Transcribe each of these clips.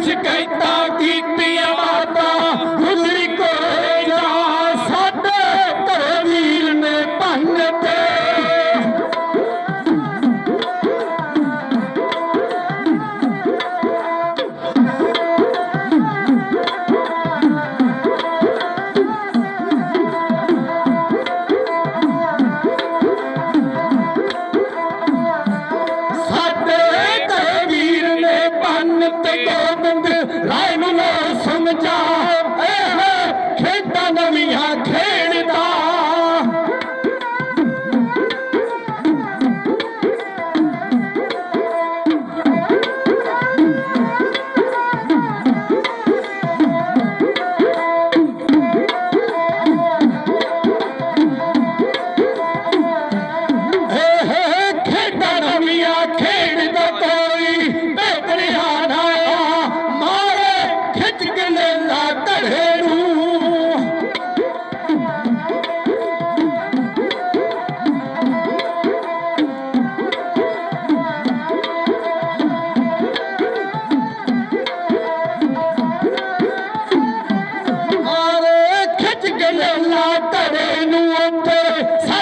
ਸ਼ਿਕਾਇਤਾਂ ਕੀਤੀਆਂ ਮਾਤਾ ਗੁਜ਼ਰੀ ਕੋਲੇ ਜਾ ਸਾਡੇ ਘਰੇ ਵੀਰ ਨੇ ਭੰਨ ਤੇ Take! চায়।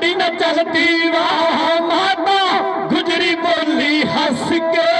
कदी न चलती वाह माता गुजरी बोली हंस के।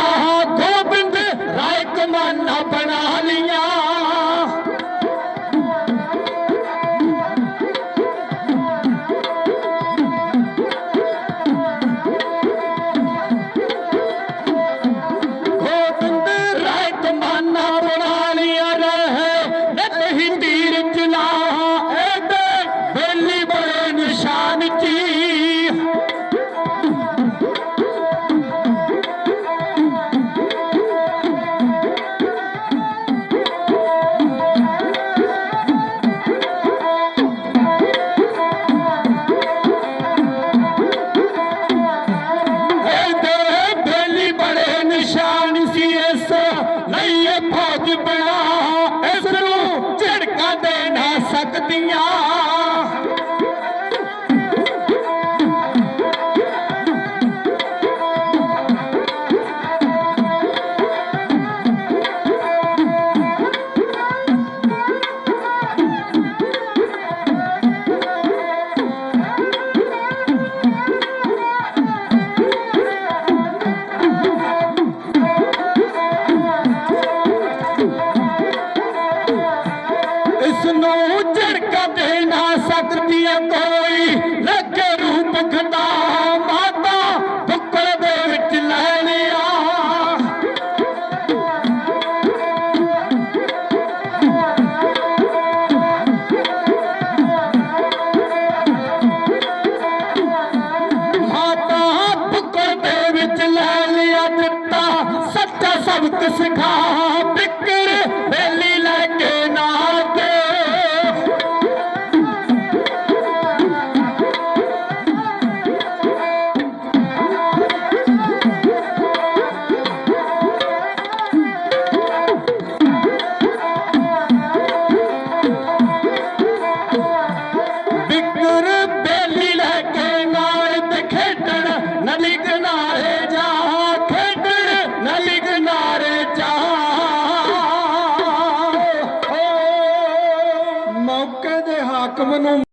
से कहा